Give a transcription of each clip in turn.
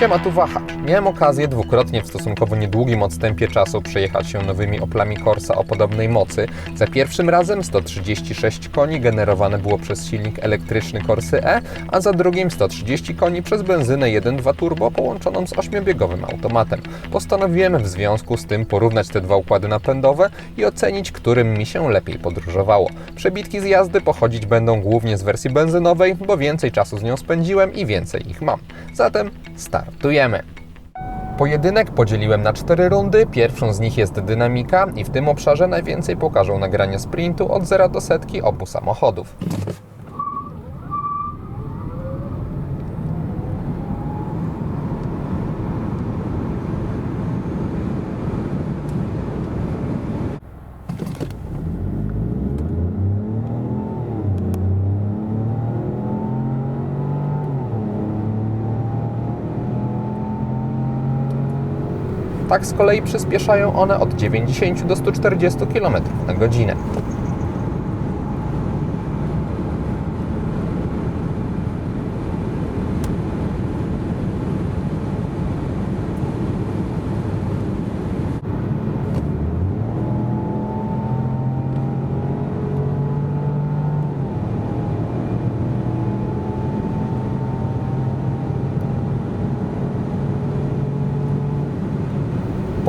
Siema, tu Wahacz. Miałem okazję dwukrotnie w stosunkowo niedługim odstępie czasu przejechać się nowymi Oplami Corsa o podobnej mocy. Za pierwszym razem 136 koni generowane było przez silnik elektryczny Corsy E, a za drugim 130 koni przez benzynę 1.2 turbo połączoną z 8-biegowym automatem. Postanowiłem w związku z tym porównać te dwa układy napędowe i ocenić, którym mi się lepiej podróżowało. Przebitki z jazdy pochodzić będą głównie z wersji benzynowej, bo więcej czasu z nią spędziłem i więcej ich mam. Zatem startujemy. Pojedynek podzieliłem na cztery rundy. Pierwszą z nich jest dynamika i w tym obszarze najwięcej pokażą nagrania sprintu od 0 do setki obu samochodów. Tak z kolei przyspieszają one od 90 do 140 km na godzinę.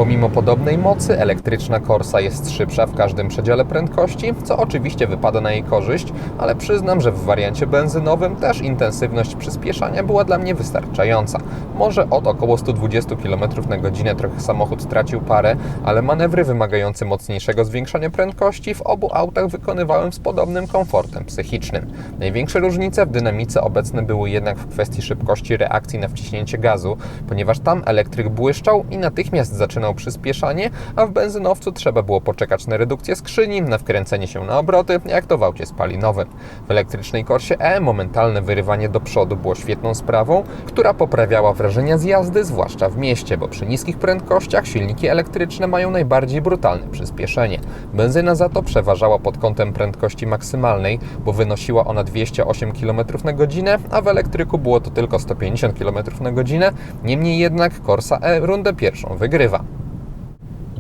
Pomimo podobnej mocy, elektryczna Corsa jest szybsza w każdym przedziale prędkości, co oczywiście wypada na jej korzyść, ale przyznam, że w wariancie benzynowym też intensywność przyspieszania była dla mnie wystarczająca. Może od około 120 km na godzinę trochę samochód tracił parę, ale manewry wymagające mocniejszego zwiększania prędkości w obu autach wykonywałem z podobnym komfortem psychicznym. Największe różnice w dynamice obecne były jednak w kwestii szybkości reakcji na wciśnięcie gazu, ponieważ tam elektryk błyszczał i natychmiast zaczynał przyspieszanie, a w benzynowcu trzeba było poczekać na redukcję skrzyni, na wkręcenie się na obroty, jak to w aucie spalinowym. W elektrycznej Corsie E momentalne wyrywanie do przodu było świetną sprawą, która poprawiała wrażenia z jazdy, zwłaszcza w mieście, bo przy niskich prędkościach silniki elektryczne mają najbardziej brutalne przyspieszenie. Benzyna za to przeważała pod kątem prędkości maksymalnej, bo wynosiła ona 208 km na godzinę, a w elektryku było to tylko 150 km na godzinę. Niemniej jednak Corsa E rundę pierwszą wygrywa.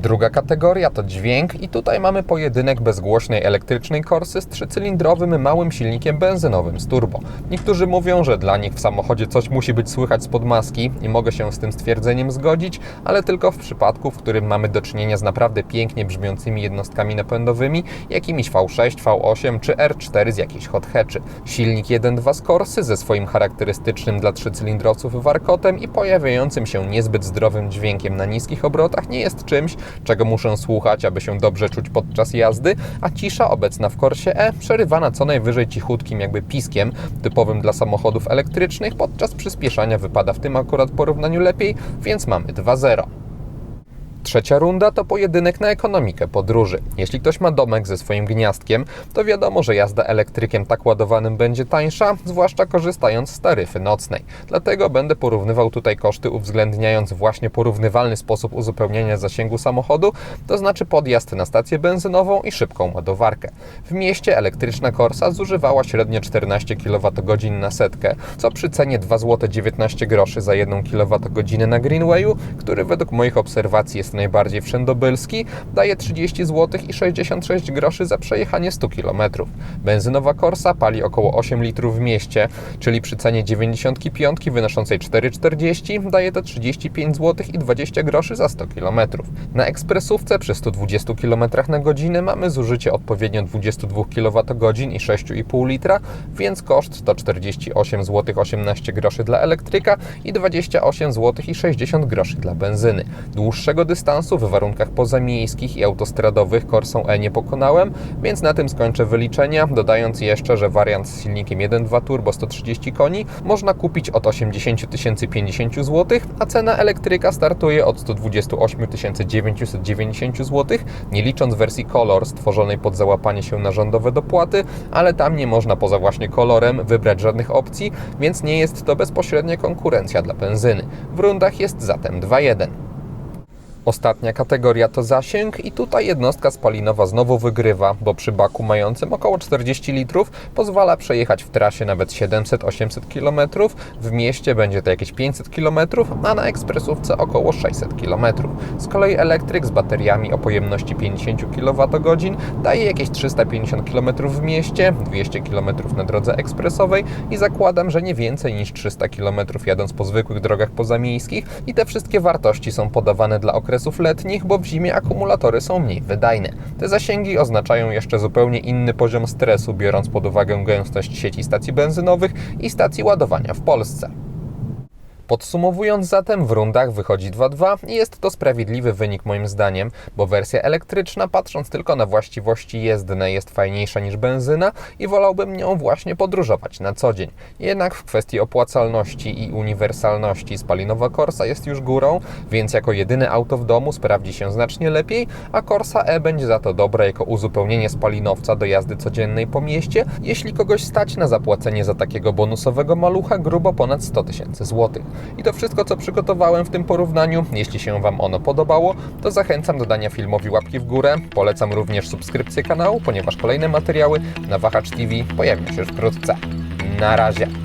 Druga kategoria to dźwięk i tutaj mamy pojedynek bezgłośnej elektrycznej Corsy z trzycylindrowym małym silnikiem benzynowym z turbo. Niektórzy mówią, że dla nich w samochodzie coś musi być słychać spod maski i mogę się z tym stwierdzeniem zgodzić, ale tylko w przypadku, w którym mamy do czynienia z naprawdę pięknie brzmiącymi jednostkami napędowymi, jakimiś V6, V8 czy R4 z jakiejś hot hatchy. Silnik 1.2 z Corsy ze swoim charakterystycznym dla trzycylindrowców warkotem i pojawiającym się niezbyt zdrowym dźwiękiem na niskich obrotach nie jest czymś, czego muszę słuchać, aby się dobrze czuć podczas jazdy, a cisza obecna w Corsie E przerywana co najwyżej cichutkim jakby piskiem, typowym dla samochodów elektrycznych, podczas przyspieszania wypada w tym akurat porównaniu lepiej, więc mamy 2-0. Trzecia runda to pojedynek na ekonomikę podróży. Jeśli ktoś ma domek ze swoim gniazdkiem, to wiadomo, że jazda elektrykiem tak ładowanym będzie tańsza, zwłaszcza korzystając z taryfy nocnej. Dlatego będę porównywał tutaj koszty uwzględniając właśnie porównywalny sposób uzupełniania zasięgu samochodu, to znaczy podjazd na stację benzynową i szybką ładowarkę. W mieście elektryczna Corsa zużywała średnio 14 kWh na setkę, co przy cenie 2 zł 19 groszy za 1 kWh na Greenwayu, który według moich obserwacji jest najbardziej wszędobylski, daje 30 zł i 66 groszy za przejechanie 100 km. Benzynowa Corsa pali około 8 litrów w mieście, czyli przy cenie 95 wynoszącej 4,40 daje to 35 zł i 20 groszy za 100 km. Na ekspresówce przy 120 km na godzinę mamy zużycie odpowiednio 22 kWh i 6,5 litra, więc koszt to 48 zł 18 groszy dla elektryka i 28 zł i 60 groszy dla benzyny. Dłuższego dystansu w warunkach pozamiejskich i autostradowych Corsą E nie pokonałem, więc na tym skończę wyliczenia, dodając jeszcze, że wariant z silnikiem 1.2 turbo 130 koni można kupić od 80 050 zł, a cena elektryka startuje od 128 990 zł, nie licząc wersji Color stworzonej pod załapanie się na rządowe dopłaty, ale tam nie można poza właśnie kolorem wybrać żadnych opcji, więc nie jest to bezpośrednia konkurencja dla benzyny. W rundach jest zatem 2-1. Ostatnia kategoria to zasięg i tutaj jednostka spalinowa znowu wygrywa, bo przy baku mającym około 40 litrów pozwala przejechać w trasie nawet 700-800 km, w mieście będzie to jakieś 500 km, a na ekspresówce około 600 km. Z kolei elektryk z bateriami o pojemności 50 kWh daje jakieś 350 km w mieście, 200 km na drodze ekspresowej i zakładam, że nie więcej niż 300 km jadąc po zwykłych drogach pozamiejskich i te wszystkie wartości są podawane dla okresów letnich, bo w zimie akumulatory są mniej wydajne. Te zasięgi oznaczają jeszcze zupełnie inny poziom stresu, biorąc pod uwagę gęstość sieci stacji benzynowych i stacji ładowania w Polsce. Podsumowując zatem, w rundach wychodzi 2-2 i jest to sprawiedliwy wynik moim zdaniem, bo wersja elektryczna, patrząc tylko na właściwości jezdne, jest fajniejsza niż benzyna i wolałbym nią właśnie podróżować na co dzień. Jednak w kwestii opłacalności i uniwersalności spalinowa Corsa jest już górą, więc jako jedyne auto w domu sprawdzi się znacznie lepiej, a Corsa E będzie za to dobre jako uzupełnienie spalinowca do jazdy codziennej po mieście, jeśli kogoś stać na zapłacenie za takiego bonusowego malucha grubo ponad 100 tysięcy złotych. I to wszystko, co przygotowałem w tym porównaniu. Jeśli się Wam ono podobało, to zachęcam do dania filmowi łapki w górę. Polecam również subskrypcję kanału, ponieważ kolejne materiały na Wahacz TV pojawią się już wkrótce. Na razie.